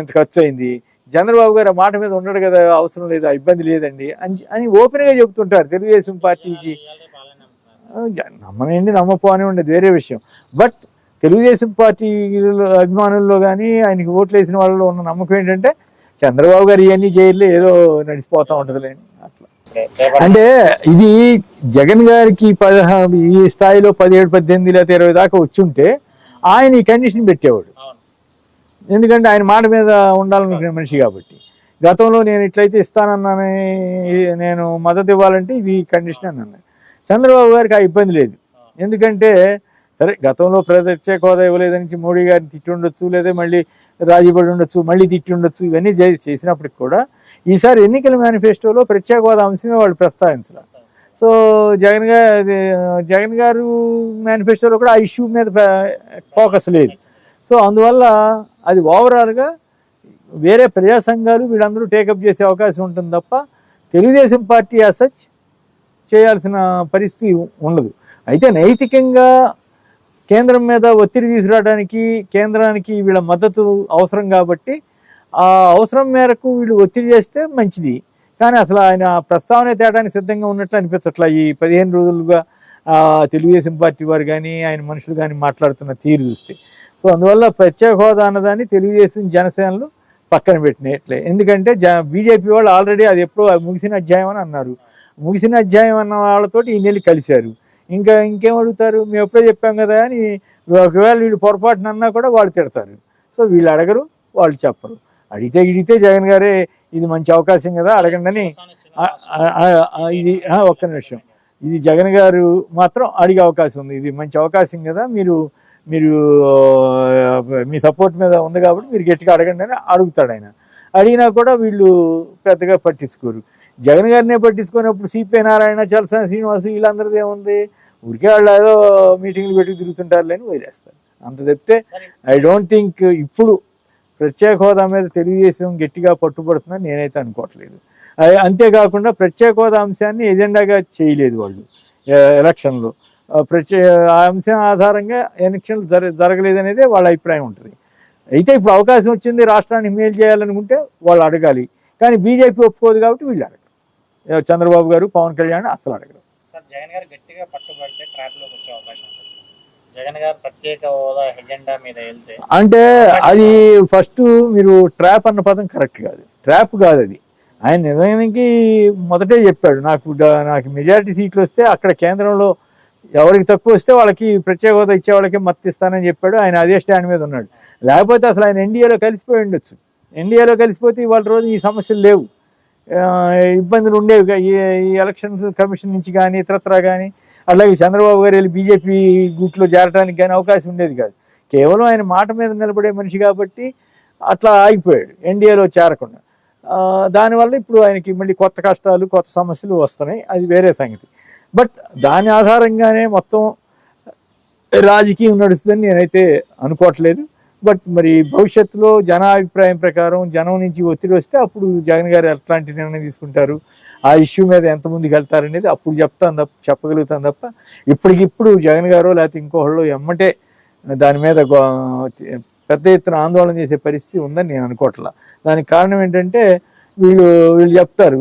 ఇంత ఖర్చు అయింది చంద్రబాబు గారు ఆ మాట మీద ఉండడు కదా అవసరం లేదు ఇబ్బంది లేదండి అని అని ఓపెన్గా చెప్తుంటారు తెలుగుదేశం పార్టీకి. నమ్మనండి నమ్మపో అని ఉండేది వేరే విషయం. బట్ తెలుగుదేశం పార్టీ అభిమానుల్లో కానీ ఆయనకి ఓట్లు వేసిన వాళ్ళలో ఉన్న నమ్మకం ఏంటంటే చంద్రబాబు గారు ఇవన్నీ చేయలే ఏదో నడిచిపోతా ఉంటుందిలే. అని అట్లా. అంటే ఇది జగన్ గారికి పదహా ఈ స్థాయిలో పదిహేడు పద్దెనిమిది లేదా ఇరవై దాకా వచ్చుంటే ఆయన ఈ కండిషన్ పెట్టేవాడు. ఎందుకంటే ఆయన మాట మీద ఉండాలనుకునే మనిషి కాబట్టి. గతంలో నేను ఇట్లయితే ఇస్తానన్నానని నేను మద్దతు ఇవ్వాలంటే ఇది కండిషన్ అని అన్నాను. చంద్రబాబు గారికి ఆ ఇబ్బంది లేదు. ఎందుకంటే సరే గతంలో ప్రత్యేక హోదా ఇవ్వలేదని మోడీ గారిని తిట్టి ఉండొచ్చు లేదా మళ్ళీ రాజీపడి ఉండొచ్చు మళ్ళీ తిట్టి ఉండొచ్చు ఇవన్నీ చేసినప్పటికి కూడా ఈసారి ఎన్నికల మేనిఫెస్టోలో ప్రత్యేక హోదా అంశమే వాళ్ళు ప్రస్తావించారు సో జగన్ గారు జగన్ గారు మేనిఫెస్టోలో కూడా ఆ ఇష్యూ మీద ఫోకస్ లేదు. సో అందువల్ల అది ఓవరాల్గా వేరే ప్రజా సంఘాలు వీళ్ళందరూ టేకప్ చేసే అవకాశం ఉంటుంది తప్ప తెలుగుదేశం పార్టీ అసచ్ చేయాల్సిన పరిస్థితి ఉండదు. అయితే నైతికంగా కేంద్రం మీద ఒత్తిడి తీసుకురావడానికి కేంద్రానికి వీళ్ళ మద్దతు అవసరం కాబట్టి ఆ అవసరం మేరకు వీళ్ళు ఒత్తిడి చేస్తే మంచిది. కానీ అసలు ఆయన ప్రస్తావన తేడానికి సిద్ధంగా ఉన్నట్లు అనిపించట్లా ఈ పదిహేను రోజులుగా తెలుగుదేశం పార్టీ వారు కానీ ఆయన మనుషులు కానీ మాట్లాడుతున్న తీరు చూస్తే. సో అందువల్ల ప్రత్యేక హోదా అన్నదాన్ని తెలుగుదేశం జనసేనలు పక్కన పెట్టినట్లే. ఎందుకంటే జ బీజేపీ వాళ్ళు ఆల్రెడీ అది ఎప్పుడో ముగిసిన అధ్యాయం అని అన్నారు. ముగిసిన అధ్యాయం అన్న వాళ్ళతోటి ఈ నెల కలిశారు. ఇంకా ఇంకేం అడుగుతారు? మేము ఎప్పుడే చెప్పాం కదా అని ఒకవేళ వీళ్ళు పొరపాటున అన్నా కూడా వాళ్ళు తిడతారు. సో వీళ్ళు అడగరు వాళ్ళు చెప్పరు. అడిగితే గిడిగితే జగన్ గారే ఇది మంచి అవకాశం కదా అడగండి అని ఇది ఒక్క నిమిషం. ఇది జగన్ గారు మాత్రం అడిగే అవకాశం ఉంది. ఇది మంచి అవకాశం కదా మీరు మీరు మీ సపోర్ట్ మీద ఉంది కాబట్టి మీరు గట్టిగా అడగండి అని అడుగుతాడు ఆయన. అడిగినా కూడా వీళ్ళు పెద్దగా పట్టించుకోరు. జగన్ గారినే పట్టించుకున్నప్పుడు సిపిఐ నారాయణ చలసాని శ్రీనివాసు వీళ్ళందరిది ఏముంది? ఊరికే వాళ్ళు ఏదో మీటింగ్లు పెట్టి తిరుగుతుంటారు అని వదిలేస్తారు. అంత చెప్తే ఐ డోంట్ థింక్ ఇప్పుడు ప్రత్యేక హోదా మీద తెలుగుదేశం గట్టిగా పట్టుబడుతుందని నేనైతే అనుకోవట్లేదు. అంతేకాకుండా ప్రత్యేక హోదా అంశాన్ని ఎజెండాగా చేయలేదు వాళ్ళు ఎలక్షన్లో. ప్రత్యే ఆ అంశం ఆధారంగా ఎలక్షన్లు జర జరగలేదు అనేదే వాళ్ళ అభిప్రాయం ఉంటుంది. అయితే ఇప్పుడు అవకాశం వచ్చింది రాష్ట్రాన్ని మేలు చేయాలనుకుంటే వాళ్ళు అడగాలి. కానీ బీజేపీ ఒప్పుకోదు కాబట్టి వీళ్ళు అడగాలి చంద్రబాబు గారు పవన్ కళ్యాణ్ అసలు అడగరు. సార్ జగన్ గారు గట్టిగా పట్టుబడితే ట్రాప్లోకి వచ్చే అవకాశం ఉంటుంది జగన్ గారు ప్రత్యేక హోదా ఎజెండా మీద వెళ్తే అంటే అది ఫస్ట్ మీరు ట్రాప్ అన్న పదం కరెక్ట్ కాదు. ట్రాప్ కాదు అది. ఆయన నిజానికి మొదటే చెప్పాడు నాకు నాకు మెజారిటీ సీట్లు వస్తే అక్కడ కేంద్రంలో ఎవరికి తక్కువ వస్తే వాళ్ళకి ప్రత్యేక హోదా ఇచ్చే వాళ్ళకి మద్దతు ఇస్తానని చెప్పాడు. ఆయన అదే స్టాండ్ మీద ఉన్నాడు. లేకపోతే అసలు ఆయన ఎన్డీఏలో కలిసిపోయి ఉండొచ్చు. ఎన్డీఏలో కలిసిపోతే ఇవాళ రోజు ఈ సమస్యలు లేవు. ఇబ్బందులు ఉండేవి ఈ ఎలక్షన్ కమిషన్ నుంచి కానీ ఇతరత్రా కానీ అట్లాగే చంద్రబాబు గారు వెళ్ళి బీజేపీ గుట్లో చేరడానికి కానీ అవకాశం ఉండేది కాదు. కేవలం ఆయన మాట మీద నిలబడే మనిషి కాబట్టి అట్లా ఆగిపోయాడు ఎన్డీఏలో చేరకుండా. దానివల్ల ఇప్పుడు ఆయనకి మళ్ళీ కొత్త కష్టాలు కొత్త సమస్యలు వస్తున్నాయి. అది వేరే సంగతి. బట్ దాని ఆధారంగానే మొత్తం రాజకీయం నడుస్తుందని నేనైతే అనుకోవట్లేదు. బట్ మరి భవిష్యత్తులో జన అభిప్రాయం ప్రకారం జనం నుంచి ఒత్తిడి వస్తే అప్పుడు జగన్ గారు ఎట్లాంటి నిర్ణయం తీసుకుంటారు ఆ ఇష్యూ మీద ఎంత ముందుకు వెళ్తారనేది అప్పుడు చెప్తాను తప్ప చెప్పగలుగుతాను తప్ప ఇప్పటికిప్పుడు జగన్ గారు లేకపోతే ఇంకోళ్ళు ఎమ్మటే దాని మీద పెద్ద ఎత్తున ఆందోళన చేసే పరిస్థితి ఉందని నేను అనుకోవట్లా. దానికి కారణం ఏంటంటే వీళ్ళు వీళ్ళు చెప్తారు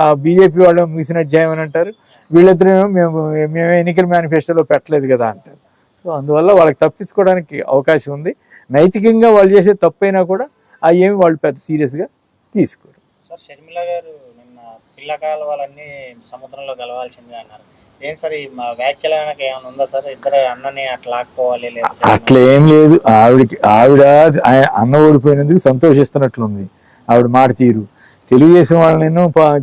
ఆ బీజేపీ వాళ్ళు ముగిసిన అధ్యాయం అంటారు వీళ్ళిద్దరేమో మేము మేము ఎన్నికల మేనిఫెస్టోలో పెట్టలేదు కదా అంటారు. సో అందువల్ల వాళ్ళకి తప్పించుకోవడానికి అవకాశం ఉంది. నైతికంగా వాళ్ళు చేసే తప్పైనా కూడా ఆ ఏమి వాళ్ళు పెద్ద సీరియస్గా తీసుకోరు. సార్ షర్మిల గారు నిన్న పిల్లకాయల వాళ్ళన్నీ సముద్రంలో కలవాల్సిందే అన్నారు. ఏం సార్ ఈ మా వ్యాఖ్యల వెనక ఏమైనా ఉందా సార్? ఇద్దరు అన్నని అట్లా లేకపోతే అట్లా ఏం లేదు. ఆవిడకి ఆవిడ ఆయన అన్న ఓడిపోయినందుకు సంతోషిస్తున్నట్లుంది ఆవిడ మాట తీరు. తెలుగుదేశం వాళ్ళని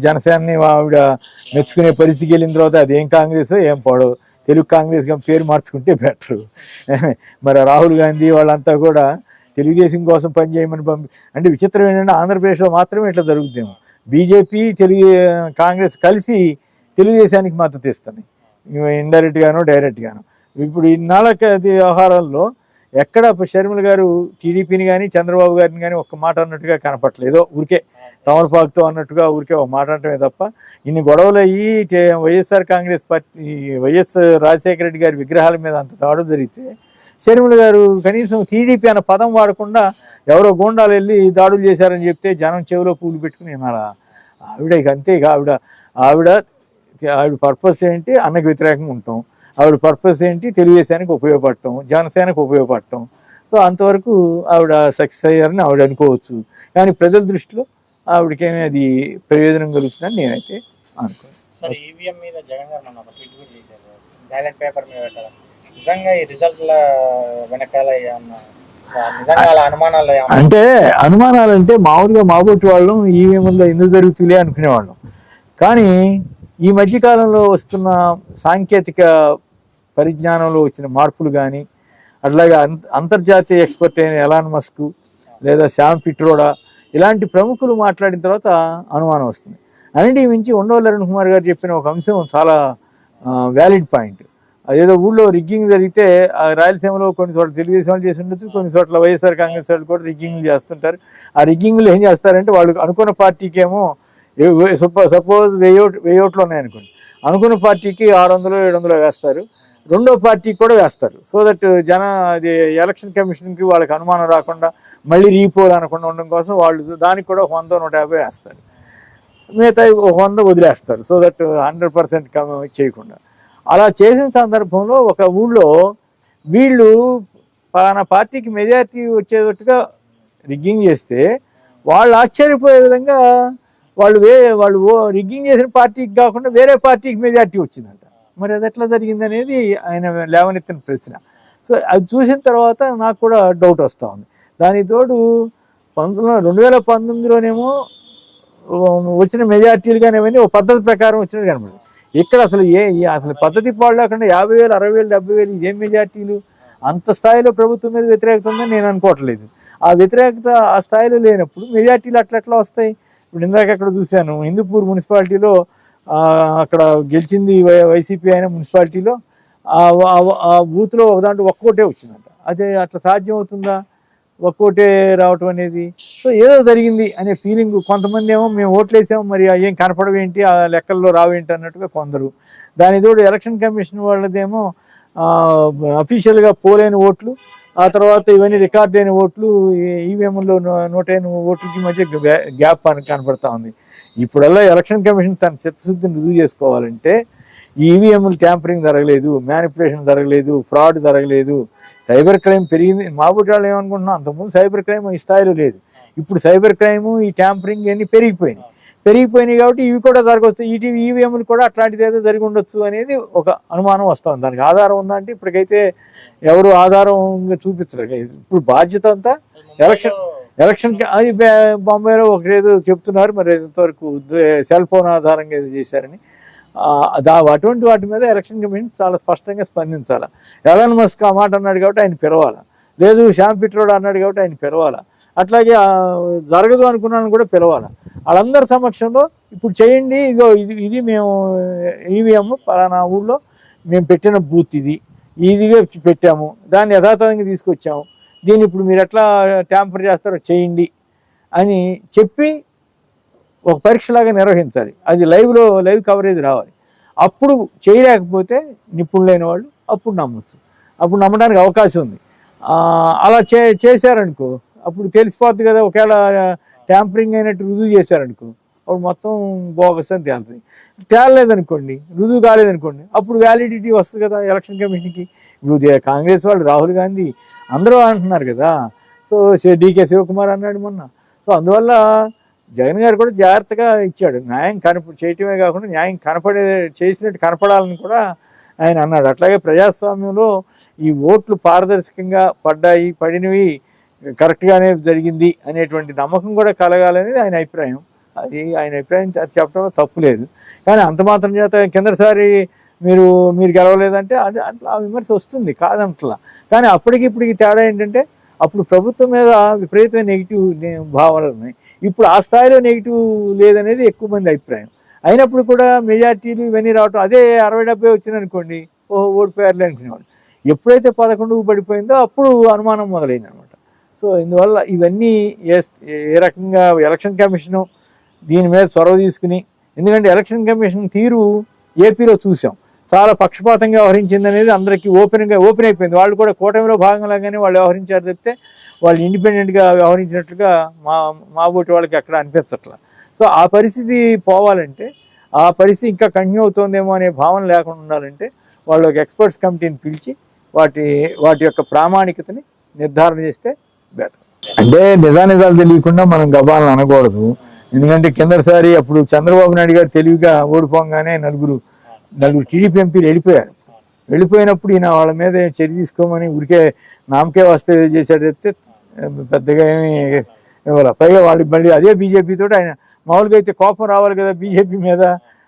జనసేనని ఆవిడ మెచ్చుకునే పరిస్థితికి వెళ్ళిన తర్వాత అదేం కాంగ్రెస్ ఏం పోవడం తెలుగు కాంగ్రెస్ పేరు మార్చుకుంటే బెటరు. మరి రాహుల్ గాంధీ వాళ్ళంతా కూడా తెలుగుదేశం కోసం పనిచేయమని పంపి అంటే విచిత్రం ఏంటంటే ఆంధ్రప్రదేశ్లో మాత్రమే ఇట్లా జరుగుతుందేమో బీజేపీ తెలుగు కాంగ్రెస్ కలిసి తెలుగుదేశానికి మద్దతు ఇస్తున్నాయి. ఇండైరెక్ట్ గాను ఇప్పుడు ఇన్నాళ్ళ వ్యవహారాల్లో ఎక్కడ షర్మిల గారు టీడీపీని కానీ చంద్రబాబు గారిని కానీ ఒక్క మాట అన్నట్టుగా కనపట్లేదు ఊరికే తమలపాకుతో అన్నట్టుగా ఊరికే ఒక మాట అంటమే తప్ప ఇన్ని గొడవలు అయ్యి YSR Congress party YS Rajasekhara Reddy గారి విగ్రహాల మీద అంత దాడులు జరిగితే షర్మిల గారు కనీసం టీడీపీ అన్న పదం వాడకుండా ఎవరో గోండాలు వెళ్ళి దాడులు చేశారని చెప్తే జనం చెవిలో పూలు పెట్టుకుని వినాలా ఆవిడ ఇక అంతే ఇక ఆవిడ ఆవిడ ఆవిడ పర్పస్ ఏంటి? అన్నకు వ్యతిరేకంగా ఉంటాం. ఆవిడ పర్పస్ ఏంటి? తెలుగుదేశానికి ఉపయోగపడటం జనసేనకు ఉపయోగపడటం. సో అంతవరకు ఆవిడ సక్సెస్ అయ్యారని ఆవిడ అనుకోవచ్చు. కానీ ప్రజల దృష్టిలో ఆవిడకేమీ అది ప్రయోజనం కలుగుతుందని నేనైతే అనుకోను. సార్ ఈవీఎం మీద జగన్ గారు మొన్న ఒక ట్వీట్ కూడా చేశారు. బ్యాలెట్ పేపర్ మీద నిజంగా ఈ రిజల్ట్ల వెనకాల అనుమానాలు అంటే అనుమానాలు అంటే మామూలుగా మాబోటి వాళ్ళం ఈవీఎంలో ఎందుకు జరుగుతులే అనుకునేవాళ్ళం. కానీ ఈ మధ్యకాలంలో వస్తున్న సాంకేతిక పరిజ్ఞానంలో వచ్చిన మార్పులు కానీ అట్లాగే అంత అంతర్జాతీయ ఎక్స్పర్ట్ అయిన ఎలాన్ మస్క్ లేదా శ్యామ్ పిట్రోడా ఇలాంటి ప్రముఖులు మాట్లాడిన తర్వాత అనుమానం వస్తుంది. అన్నిటి మించి ఉండవల్లి అరుణ్ కుమార్ గారు చెప్పిన ఒక అంశం చాలా వ్యాలిడ్ పాయింట్ అదేదో ఊళ్ళో రిగ్గింగ్ జరిగితే ఆ రాయలసీమలో కొన్ని చోట్ల తెలుగుదేశం వాళ్ళు చేసి ఉండొచ్చు కొన్ని చోట్ల వైఎస్ఆర్ కాంగ్రెస్ వాళ్ళు కూడా రిగ్గింగ్లు చేస్తుంటారు. ఆ రిగ్గింగ్లు ఏం చేస్తారంటే వాళ్ళు అనుకున్న పార్టీకి ఏమో సపోజ్ వెయ్యి ఓట్- వెయ్యి ఓట్లు ఉన్నాయనుకోండి అనుకున్న పార్టీకి ఆరు వందలు ఏడు వందలు వేస్తారు. రెండో పార్టీకి కూడా వేస్తారు. సో దట్ జన అది ఎలక్షన్ కమిషన్కి వాళ్ళకి అనుమానం రాకుండా మళ్ళీ రీపోల్ అనకుండా ఉండడం కోసం వాళ్ళు దానికి కూడా వంద నూట యాభై వేస్తారు. మిగతా ఒక వంద వదిలేస్తారు. సో దట్ హండ్రెడ్ పర్సెంట్ చేయకుండా. అలా చేసిన సందర్భంలో ఒక ఊళ్ళో వీళ్ళు పలానా పార్టీకి మెజారిటీ వచ్చేటట్టుగా రిగ్గింగ్ చేస్తే వాళ్ళు ఆశ్చర్యపోయే విధంగా వాళ్ళు వే వాళ్ళు రిగ్గింగ్ చేసిన పార్టీకి కాకుండా వేరే పార్టీకి మెజార్టీ వచ్చిందంట. మరి అది ఎట్లా జరిగింది అనేది ఆయన లేవనెత్తిన ప్రశ్న. సో అది చూసిన తర్వాత నాకు కూడా డౌట్ వస్తూ ఉంది. దానికి తోడు పంతొమ్మిది రెండు వేల పంతొమ్మిదిలోనేమో వచ్చిన మెజార్టీలు కానీ అవన్నీ ఒక పద్ధతి ప్రకారం వచ్చినట్టు కనబడింది. ఇక్కడ అసలు ఏ అసలు పద్ధతి పాడు లేకుండా యాభై వేలు అరవై వేలు డెబ్బై వేలు ఇదేం మెజార్టీలు? అంత స్థాయిలో ప్రభుత్వం మీద వ్యతిరేకత ఉందని నేను అనుకోవట్లేదు. ఆ వ్యతిరేకత ఆ స్థాయిలో లేనప్పుడు మెజార్టీలు అట్లట్లా వస్తాయి? ఇప్పుడు ఇందాక అక్కడ చూశాను? హిందూపూర్ మున్సిపాలిటీలో అక్కడ గెలిచింది వై- వైసీపీ అయిన మున్సిపాలిటీలో ఆ బూత్లో దాంట్లో ఒక్కోటే వచ్చిందంట. అదే అట్లా సాధ్యం అవుతుందా? ఒక్కోటే రావటం అనేది? సో ఏదో జరిగింది అనే ఫీలింగ్. కొంతమంది ఏమో మేము ఓట్లేసాము మరి ఏం కనపడవేంటి ఆ లెక్కల్లో రావేంటి అన్నట్టుగా కొందరు. దాని తోడు ఎలక్షన్ కమిషన్ వాళ్ళదేమో అఫీషియల్గా పోలేని ఓట్లు. ఆ తర్వాత ఇవన్నీ రికార్డ్ అయిన ఓట్లు ఈవీఎంలో నూట ఎనిమిది ఓట్లకి మధ్య గ్యా- గ్యాప్ అని కనపడతా ఉంది. ఇప్పుడల్లా ఎలక్షన్ కమిషన్ తన చిత్తశుద్ధిని రుజువు చేసుకోవాలంటే ఈ ఈవీఎంలు ట్యాంపరింగ్ జరగలేదు మ్యానిపులేషన్ జరగలేదు ఫ్రాడ్ జరగలేదు సైబర్ క్రైమ్ పెరిగింది. మా వాళ్ళు ఏమనుకుంటున్నాం అంతకుముందు సైబర్ క్రైమ్ ఈ స్థాయిలో లేదు. ఇప్పుడు సైబర్ క్రైమ్ ఈ ట్యాంపరింగ్ ఇవన్నీ పెరిగిపోయినాయి. పెరిగిపోయినాయి కాబట్టి ఇవి కూడా జరగవచ్చు ఇటు ఈవీఎంలు కూడా అట్లాంటిది ఏదో జరిగి ఉండొచ్చు అనేది ఒక అనుమానం వస్తుంది. దానికి ఆధారం ఉందంటే ఇప్పటికైతే ఎవరు ఆధారం చూపించరు. ఇప్పుడు బాధ్యత అంతా ఎలక్షన్ ఎలక్షన్ అది బొంబాయిలో ఒకరేదో చెప్తున్నారు. మరి ఇంతవరకు సెల్ ఫోన్ ఆధారంగా ఏదో చేశారని. దా అటువంటి వాటి మీద ఎలక్షన్ కమిషన్ చాలా స్పష్టంగా స్పందించాలి? ఎలాన్ మస్క్ ఆ మాట అన్నాడు కాబట్టి ఆయన పిలవాలి? లేదు శ్యామ్ పిట్రోడ్ అన్నాడు కాబట్టి ఆయన పిలవాలా? అట్లాగే జరగదు అనుకున్నాను కూడా పిలవాలి. వాళ్ళందరి సమక్షంలో ఇప్పుడు చేయండి ఇదో ఇది ఇది మేము ఈవీఎం పలానా ఊళ్ళో మేము పెట్టిన బూత్ ఇది. ఇదిగా పెట్టాము. దాన్ని యథాతథంగా తీసుకొచ్చాము. దీన్ని ఇప్పుడు మీరు ఎట్లా ట్యాంపర్ చేస్తారో చేయండి అని చెప్పి ఒక పరీక్షలాగా నిర్వహించాలి. అది లైవ్లో లైవ్ కవరేజ్ రావాలి. అప్పుడు చేయలేకపోతే నిపుణులైన వాళ్ళు అప్పుడు నమ్మచ్చు. అప్పుడు నమ్మడానికి అవకాశం ఉంది. అలా చే చేశారనుకో అప్పుడు తెలిసిపోద్ది కదా ఒకవేళ ట్యాంపరింగ్ అయినట్టు రుజువు చేశారనుకో అప్పుడు మొత్తం బోగస్ అని తేలుతుంది. తేలలేదనుకోండి రుజువు కాలేదనుకోండి అప్పుడు వ్యాలిడిటీ వస్తుంది కదా ఎలక్షన్ కమిషన్కి ఇప్పుడు కాంగ్రెస్ వాళ్ళు రాహుల్ గాంధీ అందరూ అంటున్నారు కదా సో డీకే శివకుమార్ అన్నాడు మొన్న. సో అందువల్ల జగన్ గారు కూడా జాగ్రత్తగా ఇచ్చాడు. న్యాయం కనప చేయటమే కాకుండా న్యాయం కనపడే చేసినట్టు కనపడాలని కూడా ఆయన అన్నాడు. అట్లాగే ప్రజాస్వామ్యంలో ఈ ఓట్లు పారదర్శకంగా పడ్డాయి పడినవి కరెక్ట్గానే జరిగింది అనేటువంటి నమ్మకం కూడా కలగాలనేది ఆయన అభిప్రాయం. అది ఆయన అభిప్రాయం చెప్పడంలో తప్పు లేదు. కానీ అంత మాత్రం చేత కిందసారి మీరు మీరు గెలవలేదంటే అది అట్లా ఆ విమర్శ వస్తుంది కాదంట్లా. కానీ అప్పటికి ఇప్పటికి తేడా ఏంటంటే అప్పుడు ప్రభుత్వం మీద విపరీతమైన నెగిటివ్ భావనలు ఉన్నాయి. ఇప్పుడు ఆ స్థాయిలో నెగిటివ్ లేదనేది ఎక్కువ మంది అభిప్రాయం. అయినప్పుడు కూడా మెజార్టీలు ఇవన్నీ రావటం అదే అరవై డెబ్బై వచ్చింది అనుకోండి ఓ ఓడిపోయారులే అనుకునేవాళ్ళు. ఎప్పుడైతే పదకొండుకు పడిపోయిందో అప్పుడు అనుమానం మొదలైంది అనమాట సో ఇందువల్ల ఇవన్నీ ఏ ఏ రకంగా ఎలక్షన్ కమిషను దీని మీద చొరవ తీసుకుని ఎందుకంటే ఎలక్షన్ కమిషన్ తీరు ఏపీలో చూసాం. చాలా పక్షపాతంగా వ్యవహరించింది అనేది అందరికీ ఓపెన్గా ఓపెన్ అయిపోయింది. వాళ్ళు కూడా కూటమిలో భాగంలాగానే వాళ్ళు వ్యవహరించారు చెప్తే వాళ్ళు ఇండిపెండెంట్గా వ్యవహరించినట్లుగా మా మాబోటి వాళ్ళకి అక్కడ అనిపించట్ల. సో ఆ పరిస్థితి పోవాలంటే ఆ పరిస్థితి ఇంకా కంటిన్యూ అవుతుందేమో అనే భావన లేకుండా ఉండాలంటే వాళ్ళు ఒక ఎక్స్పర్ట్స్ కమిటీని పిలిచి వాటి వాటి యొక్క ప్రామాణికతని నిర్ధారణ చేస్తే బెటర్ అంటే నిజానిజాలు తెలియకుండా మనం గబాలను అనకూడదు. ఎందుకంటే కిందసారి అప్పుడు చంద్రబాబు నాయుడు గారు తెలివిగా ఓడిపోగానే నలుగురు నలుగురు టీడీపీ ఎంపీలు వెళ్ళిపోయారు. వెళ్ళిపోయినప్పుడు ఈయన వాళ్ళ మీద చర్య తీసుకోమని ఊరికే నామకే వస్తే చేశాడు చెప్తే పెద్దగా ఏమి ఇవ్వాలి. పైగా వాళ్ళు మళ్ళీ అదే బీజేపీతో ఆయన మామూలుగా అయితే కోపం రావాలి కదా బీజేపీ మీద.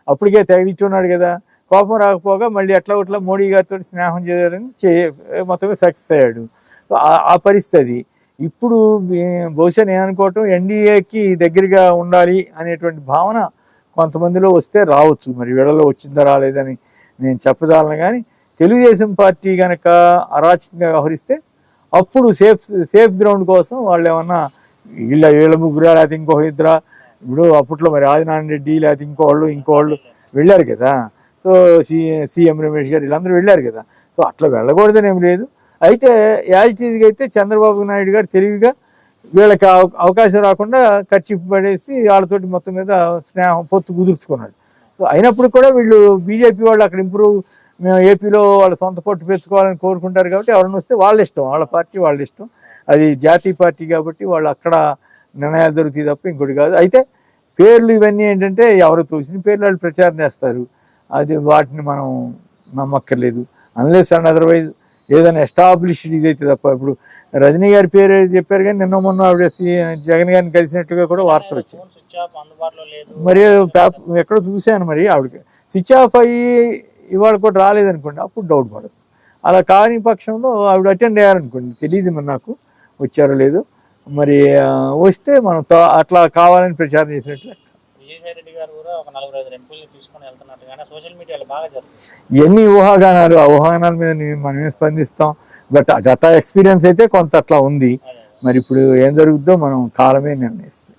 అప్పటికే తెగదిట్టున్నాడు కదా. కోపం రాకపోగా మళ్ళీ ఎట్లా ఒట్లా మోడీ గారితో స్నేహం చేయాలని చే మొత్తమే సక్సెస్ అయ్యాడు. ఆ- పరిస్థితి ఇప్పుడు బహుశా నేను అనుకోవటం ఎన్డీఏకి దగ్గరగా ఉండాలి అనేటువంటి భావన కొంతమందిలో వస్తే రావచ్చు. మరి వీళ్ళలో వచ్చిందా రాలేదని నేను చెప్పదాలను కానీ తెలుగుదేశం పార్టీ కనుక అరాచకంగా వ్యవహరిస్తే అప్పుడు సేఫ్ సేఫ్ గ్రౌండ్ కోసం వాళ్ళు ఏమన్నా వీళ్ళ వీళ్ళ ముగ్గురా లేకపోతే ఇంకో ఇద్దరా? ఇప్పుడు అప్పట్లో మరి ఆదినారాయణ రెడ్డి లేకపోతే ఇంకోళ్ళు ఇంకోళ్ళు వెళ్ళారు కదా. సో సి సీఎం రమేష్ గారు వీళ్ళందరూ వెళ్ళారు కదా. సో అట్లా వెళ్ళకూడదని ఏం లేదు. అయితే యాజ్ అయితే చంద్రబాబు నాయుడు గారు తెలివిగా వీళ్ళకి అవకాశం రాకుండా ఖర్చు పడేసి వాళ్ళతోటి మొత్తం మీద స్నేహం పొత్తు కుదుర్చుకున్నాడు. సో అయినప్పుడు కూడా వీళ్ళు బీజేపీ వాళ్ళు అక్కడ ఇంప్రూవ్ మేము ఏపీలో వాళ్ళ సొంత పొట్టు పెంచుకోవాలని కోరుకుంటారు కాబట్టి ఎవరైనా వస్తే వాళ్ళ ఇష్టం వాళ్ళ పార్టీ వాళ్ళ ఇష్టం. అది జాతీయ పార్టీ కాబట్టి వాళ్ళు అక్కడ నిర్ణయాలు జరుగుతాయి తప్ప ఇంకోటి కాదు. అయితే పేర్లు ఇవన్నీ ఏంటంటే ఎవరు తోచిన పేర్లు వాళ్ళు ప్రచారం చేస్తారు. అది వాటిని మనం నమ్మక్కర్లేదు. అన్లెస్ అండ్ అదర్వైజ్ ఏదైనా ఎస్టాబ్లిష్డ్ ఇదైతే తప్ప. ఇప్పుడు రజనీ గారి పేరు చెప్పారు కానీ నిన్న మొన్న ఆవిడ జగన్ గారిని కలిసినట్టుగా కూడా వార్తలు వచ్చాయి. మరి ఎక్కడో చూశాను మరి ఆవిడకి. స్విచ్ ఆఫ్ అయ్యి ఇవాళ కూడా రాలేదనుకోండి అప్పుడు డౌట్ పడచ్చు. అలా కాని పక్షంలో ఆవిడ అటెండ్ అయ్యారనుకోండి. తెలియదు మరి నాకు వచ్చారో లేదు. మరి వస్తే మనం అట్లా కావాలని ప్రచారం చేసినట్లు. విజయసాయి రెడ్డి గారు కూడా ఒక నలుగురు ఐదు ఎంపీలు తీసుకొని ఇవన్నీ ఊహాగానాలు ఆ ఊహాగానాల మీద నే- మనం ఏం స్పందిస్తాం. బట్ గత ఎక్స్పీరియన్స్ అయితే కొంత అట్లా ఉంది. మరి ఇప్పుడు ఏం జరుగుద్దో మనం కాలమే నిర్ణయిస్తుంది